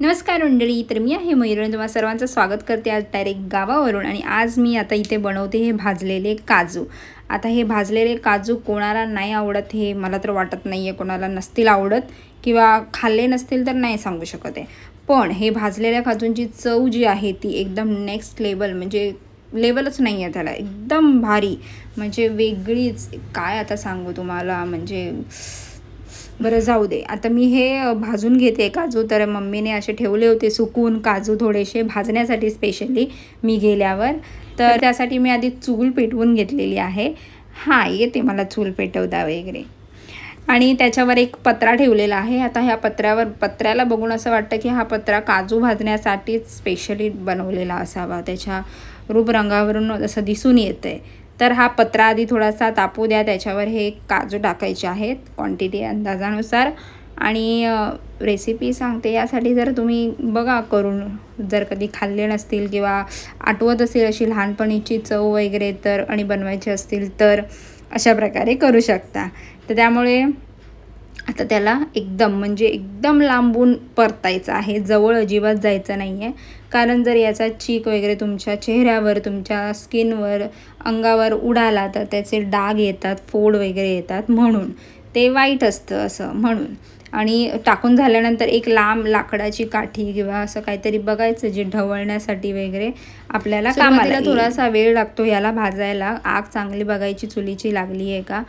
नमस्कार मंडळी तर मी आहे मयुरण तुम्हाला सर्वांचं स्वागत करते आज डायरेक्ट गावावरून. आणि आज मी आता इथे बनवते हे भाजलेले काजू. आता हे भाजलेले काजू कोणाला नाही आवडत हे मला तर वाटत नाही आहे कोणाला नसतील आवडत किंवा खाल्ले नसतील तर नाही सांगू शकत आहे. पण हे भाजलेल्या काजूंची चव जी आहे ती एकदम नेक्स्ट लेवल म्हणजे लेवलच नाही आहे त्याला. एकदम भारी. म्हणजे वेगळीच. काय आता सांगू तुम्हाला? म्हणजे बरं जाऊ दे. आता मी हे भाजून घेते काजू. तर मम्मीने असे ठेवले होते सुकून काजू थोडेसे भाजण्यासाठी स्पेशली मी गेल्यावर. तर त्यासाठी मी आधी चूल पेटवून घेतलेली आहे. हां येते मला चूल पेटवता वगैरे. आणि त्याच्यावर एक पत्रा ठेवलेला आहे. आता ह्या पत्र्यावर पत्र्याला बघून असं वाटतं की हा पत्रा काजू भाजण्यासाठीच स्पेशली बनवलेला असावा. त्याच्या रूपरंगावरून असं दिसून येतं आहे तर हा पत्रा आधी थोडासा तापू द्या त्याच्यावर हे काजू टाकायचे आहेत क्वांटिटी अंदाजानुसार. आणि रेसिपी सांगते यासाठी जर तुम्ही बघा करून जर कधी खाल्ले नसतील किंवा आठवत असेल अशी लहानपणीची चव वगैरे तर आणि बनवायची असतील तर अशा प्रकारे करू शकता. तर त्यामुळे आता त्याला एकदम म्हणजे एकदम लांबून परतायचं आहे. जवळ अजिबात जायचं नाही आहे कारण जर याचा चीक वगैरे तुमच्या चेहऱ्यावर तुमच्या स्किनवर अंगावर उडाला तर त्याचे डाग येतात फोड वगैरे येतात म्हणून. ते वाईट असतं असं म्हणून. आणि टाकून झाल्यानंतर एक लांब लाकडाची काठी किंवा असं काहीतरी बघायचं जे ढवळण्यासाठी वगैरे आपल्याला कामाला थोडासा वेळ लागतो याला भाजायला. आग चांगली बघायची चुलीची लागली आहे का?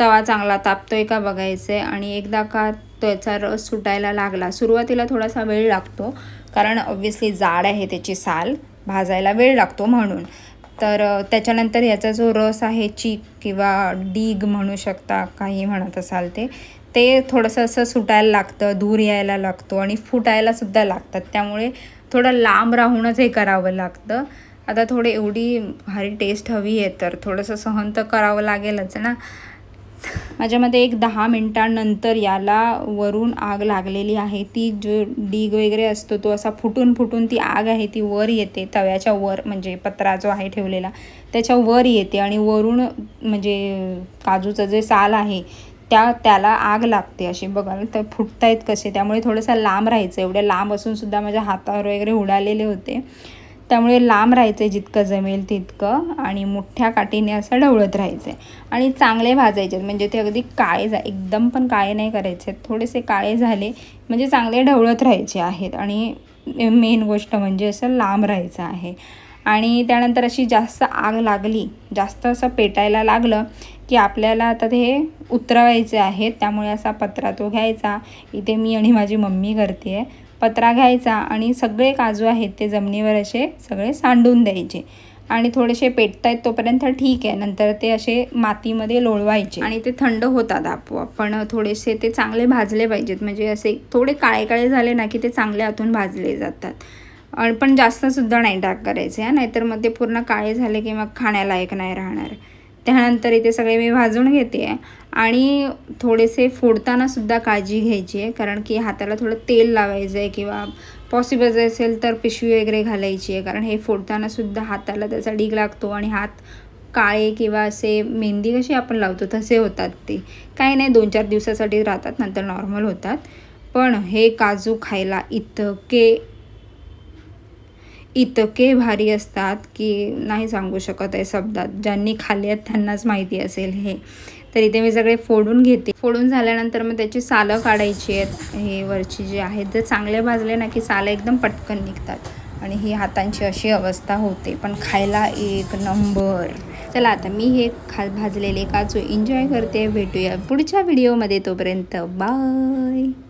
तवा चांगला तापतोय का बघायचं आहे आणि एकदा का त्याचा रस सुटायला लागला सुरुवातीला थोडासा वेळ लागतो. कारण ऑब्व्हियसली जाड आहे त्याची साल भाजायला वेळ लागतो म्हणून. तर त्याच्यानंतर याचा जो रस आहे चीक किंवा डीग म्हणू शकता काही म्हणत असाल ते ते थोडंसं असं सुटायला लागतं धूर यायला लागतो आणि फुटायलासुद्धा लागतात. त्यामुळे थोडं लांब राहूनच हे करावं लागतं. आता थोडी एवढी भारी टेस्ट हवी आहे तर थोडंसं सहन तर करावं लागेलच ना. माझ्यामध्ये एक दहा मिनटांनंतर याला वरून आग लागलेली आहे. ती जो डीग वगैरे असतो तो असा फुटून फुटून ती आग आहे ती वर येते. तव्याच्या वर म्हणजे पत्रा जो आहे ठेवलेला त्याच्या वर येते आणि वरून म्हणजे काजूचं जे साल आहे त्या त्याला आग लागते अशी. बघाल तर फुटतायत कसे. त्यामुळे थोडंसं लांब राहायचं. एवढ्या लांब असून सुद्धा माझ्या हातावर वगैरे उडालेले होते. त्यामुळे लांब राहायचं जितकं जमेल तितकं आणि मोठ्या काठीने असं ढवळत राहायचं आहे आणि चांगले भाजायचे म्हणजे ते अगदी काळे जा एकदम पण काळे नाही करायचे थोडेसे काळे झाले म्हणजे चांगले ढवळत राहायचे आहेत. आणि मेन गोष्ट म्हणजे असं लांब राहायचं आहे. आणि त्यानंतर अशी जास्त आग लागली जास्त असं पेटायला लागलं की आपल्याला आता ते उतरवायचे आहेत त्यामुळे असा पत्रा तो घ्यायचा. इथे मी आणि माझी मम्मी करते आहे पत्रा घ्यायचा आणि सगळे काजू आहेत ते जमिनीवर असे सगळे सांडून द्यायचे. आणि थोडेसे पेटतायत तोपर्यंत ठीक आहे नंतर ते असे मातीमध्ये लोळवायचे. आणि ते थंड होतात आपोआप पण थोडेसे ते चांगले भाजले पाहिजेत. म्हणजे असे थोडे काळे काळे झाले ना की ते चांगले आतून भाजले जातात. आणि पण जास्तसुद्धा नाही टाक करायचे हा. नाहीतर मग ते पूर्ण काळे झाले की मग खाण्यालायक नाही राहणार. त्यानंतर इथे सगळे मी भाजून घेते आणि थोडेसे फोडतानासुद्धा काळजी घ्यायची आहे कारण की हाताला थोडं तेल लावायचं आहे किंवा पॉसिबल असेल तर पिशवी वगैरे घालायची आहे कारण हे फोडतानासुद्धा हाताला त्याचा डीग लागतो आणि हात काळे किंवा असे मेहंदी कशी आपण लावतो तसे होतात ते. काही नाही दोन चार दिवसासाठी राहतात नंतर नॉर्मल होतात. पण हे काजू खायला इतके इतके भारी असतात की नाही सांगू शकत आहे शब्दात. ज्यांनी खाल्ले आहेत त्यांनाच माहिती असेल हे. तर इथे मी सगळे फोडून घेते. फोडून झाल्यानंतर मग त्याची सालं काढायची आहेत. हे वरची जी आहेत जर चांगले भाजले ना की सालं एकदम पटकन निघतात. आणि ही हातांची अशी अवस्था होते. पण खायला एक नंबर. चला आता मी हे खा भाजलेले काजू एन्जॉय करते. भेटूया पुढच्या व्हिडिओमध्ये तोपर्यंत. बाय